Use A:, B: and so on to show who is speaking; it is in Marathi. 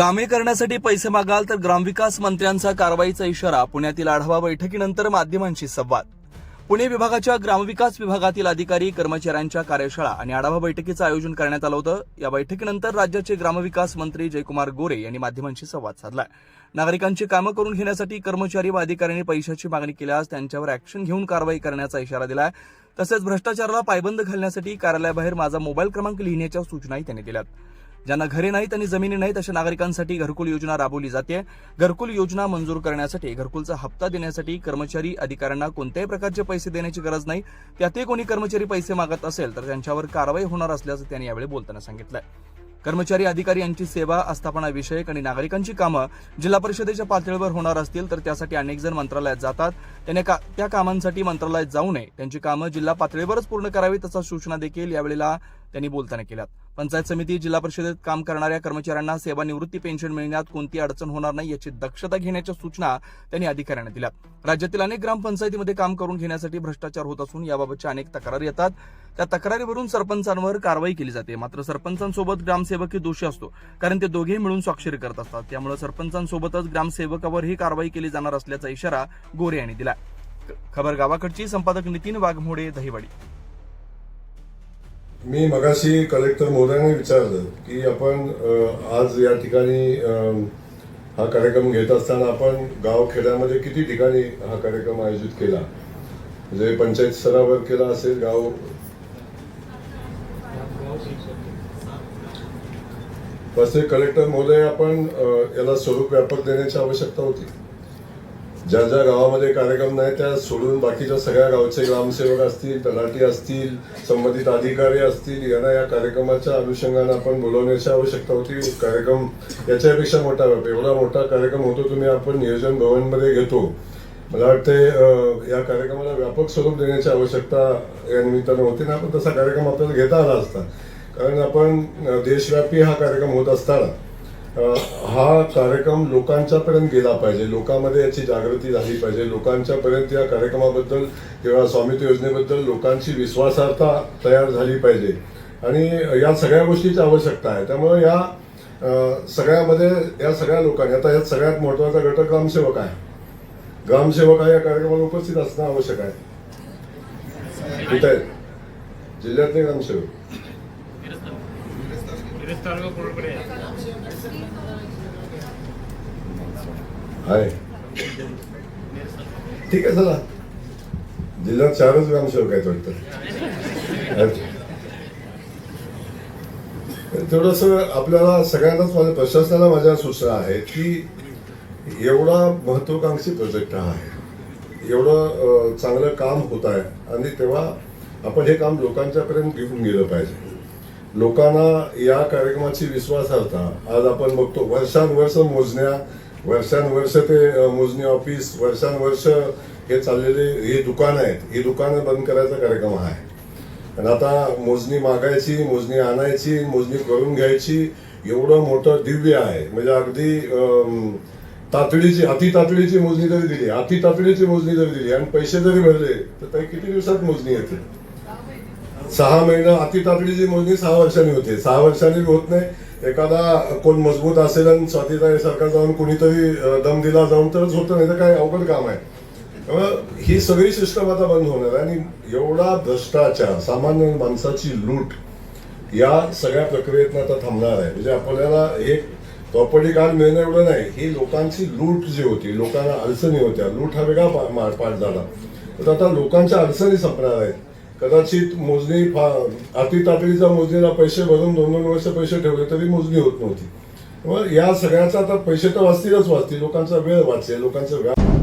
A: कामे करण्यासाठी पैसे मागाल तर ग्रामविकास मंत्र्यांचा कारवाईचा इशारा पुण्यातील आढावा बैठकीनंतर माध्यमांशी संवाद. पुणे विभागाच्या ग्रामविकास विभागातील अधिकारी कर्मचाऱ्यांच्या कार्यशाळा आणि आढावा बैठकीचं आयोजन करण्यात आलं होतं. या बैठकीनंतर राज्याचे ग्रामविकास मंत्री जयकुमार गोरे यांनी माध्यमांशी संवाद साधला. नागरिकांची कामं करून घेण्यासाठी कर्मचारी व अधिकाऱ्यांनी पैशाची मागणी केल्यास त्यांच्यावर अॅक्शन घेऊन कारवाई करण्याचा इशारा दिला तसेच भ्रष्टाचाराला पायबंद घालण्यासाठी कार्यालयाबाहेर माझा मोबाईल क्रमांक लिहिण्याच्या सूचनाही त्यांनी दिल्यात. ज्यांना घरे नाहीत आणि जमिनी नाहीत अशा नागरिकांसाठी घरकुल योजना राबवली जाते. घरकुल योजना मंजूर करण्यासाठी घरकुलचा हप्ता देण्यासाठी कर्मचारी अधिकाऱ्यांना कोणत्याही प्रकारचे पैसे देण्याची गरज नाही. त्यातही कोणी कर्मचारी पैसे मागत असेल तर त्यांच्यावर कारवाई होणार असल्याचं त्यांनी यावेळी बोलताना सांगितलंय. कर्मचारी अधिकारी यांची सेवा आस्थापना विषयक आणि नागरिकांची कामं जिल्हा परिषदेच्या पातळीवर होणार असतील तर त्यासाठी अनेक जण मंत्रालयात जातात. त्याने का त्या कामांसाठी मंत्रालयात जाऊ नये. त्यांची कामं जिल्हा पातळीवरच पूर्ण करावीत तसा सूचना देखील यावेळेला त्यांनी बोलताना केल्यात. पंचायत समिती जिल्हा परिषदेत काम करणाऱ्या कर्मचाऱ्यांना सेवानिवृत्ती पेन्शन मिळण्यात कोणती अडचण होणार नाही याची दक्षता घेण्याच्या सूचना त्यांनी अधिकाऱ्यांना दिल्या राज्यातील अनेक ग्रामपंचायतीमध्ये काम करून घेण्यासाठी भ्रष्टाचार होत असून याबाबतच्या अनेक तक्रारी येतात. त्या तक्रारीवरून सरपंचांवर कारवाई केली जाते. मात्र सरपंचांसोबत ग्रामसेवकही दोषी असतो कारण ते दोघेही मिळून स्वाक्षरी करत असतात. त्यामुळे सरपंचांसोबतच ग्रामसेवकावरही कारवाई केली जाणार असल्याचा इशारा गोरे यांनी दिला खबर गावाकडची संपादक नितीन वाघमोडे दहिवाडी.
B: मी मगाशी कलेक्टर महोदयाने विचारलं की आपण आज या ठिकाणी हा कार्यक्रम घेत असताना आपण गावखेड्यामध्ये किती ठिकाणी हा कार्यक्रम आयोजित केला? म्हणजे पंचायत स्तरावर केला असेल गाव? तसे कलेक्टर महोदय आपण याला स्वरूप व्यापक देण्याची आवश्यकता होती. ज्या ज्या गावामध्ये कार्यक्रम नाही त्या सोडून बाकीच्या सगळ्या गावचे ग्रामसेवक असतील तलाठी असतील संबंधित अधिकारी असतील यांना या कार्यक्रमाच्या अनुषंगाने आपण बोलवण्याची आवश्यकता होती. कार्यक्रम याच्यापेक्षा मोठा एवढा मोठा कार्यक्रम होतो तुम्ही आपण नियोजन भवनमध्ये घेतो. मला वाटते या कार्यक्रमाला व्यापक स्वरूप देण्याची आवश्यकता या निमित्तानं होती ना पण तसा कार्यक्रम आपल्याला घेता आला असता. कारण आपण देशव्यापी हा कार्यक्रम होत असताना हा कार्यक्रम लोकांच्या पर्यंत गेला पाहिजे. लोकांमध्ये याची जागृती झाली पाहिजे. लोकांच्या पर्यंत या कार्यक्रमाबद्दल किंवा स्वामित्व योजनेबद्दल लोकांची विश्वासार्हता तयार झाली पाहिजे. आणि या सगळ्या गोष्टीची आवश्यकता आहे. त्यामुळे या सगळ्यामध्ये या सगळ्या लोकांनी आता यात सगळ्यात महत्त्वाचा घटक ग्रामसेवक आहे. ग्रामसेवक हा या कार्यक्रमाला उपस्थित असणं आवश्यक आहे. कुठे? जिल्ह्यातले ग्रामसेवक. आहे ठीक आहे चला. जिल्ह्यात चारच ग्रामसेवक आहेत वाटतं. थोडस आपल्याला सगळ्यांनाच माझ्या प्रशासनाला माझ्या सूचना आहेत की एवढा महत्वाकांक्षी प्रोजेक्ट हा आहे. एवढं चांगलं काम होत आहे आणि तेव्हा आपण हे काम लोकांच्यापर्यंत घेऊन गेलं पाहिजे. लोकांना या कार्यक्रमाची विश्वासार्हता. आज आपण बघतो वर्षानुवर्ष मोजण्या वर्षानुवर्ष ते मोजणी ऑफिस वर्षानुवर्ष हे चाललेले हे दुकानं आहेत. ही दुकानं बंद करायचा कार्यक्रम आहे. आणि आता मोजणी मागायची मोजणी आणायची मोजणी करून घ्यायची एवढं मोठं दिव्य आहे. म्हणजे अगदी अं, तातडीची अति तातडीची मोजणी जरी दिली अति तातडीची मोजणी जरी दिली आणि पैसे जरी भरले तर ते किती दिवसात मोजणी येते? सहा महिना अति तातडीची मोजणी सहा वर्षांनी होते. सहा वर्षांनी होत नाही. एखादा कोण मजबूत असेल आणि स्वातीताई सरकार जाऊन कुणीतरी दम दिला जाऊन तरच होतं नाही तर काय अवघड काम आहे. त्यामुळं ही सगळी सिस्टम आता बंद होणार आहे आणि एवढा भ्रष्टाचार सामान्य माणसाची लूट या सगळ्या प्रक्रियेतनं आता थांबणार आहे. म्हणजे आपल्याला एक प्रॉपर्टी कार्ड मिळणं एवढं नाही. ही लोकांची लूट जी होती लोकांना अडचणी होत्या. लूट हा वेगळा पा- पाठ झाला. तर आता लोकांच्या अडचणी संपणार आहेत. कदाचित मोजणी फा- अति मोजणीला पैसे भरून दोन दोन वर्ष पैसे ठेवले तरी मोजणी होत नव्हती. या सगळ्याचा आता पैसे तर वाचतीलच वाचतील. लोकांचा वेळ वाचेल लोकांचा व्याप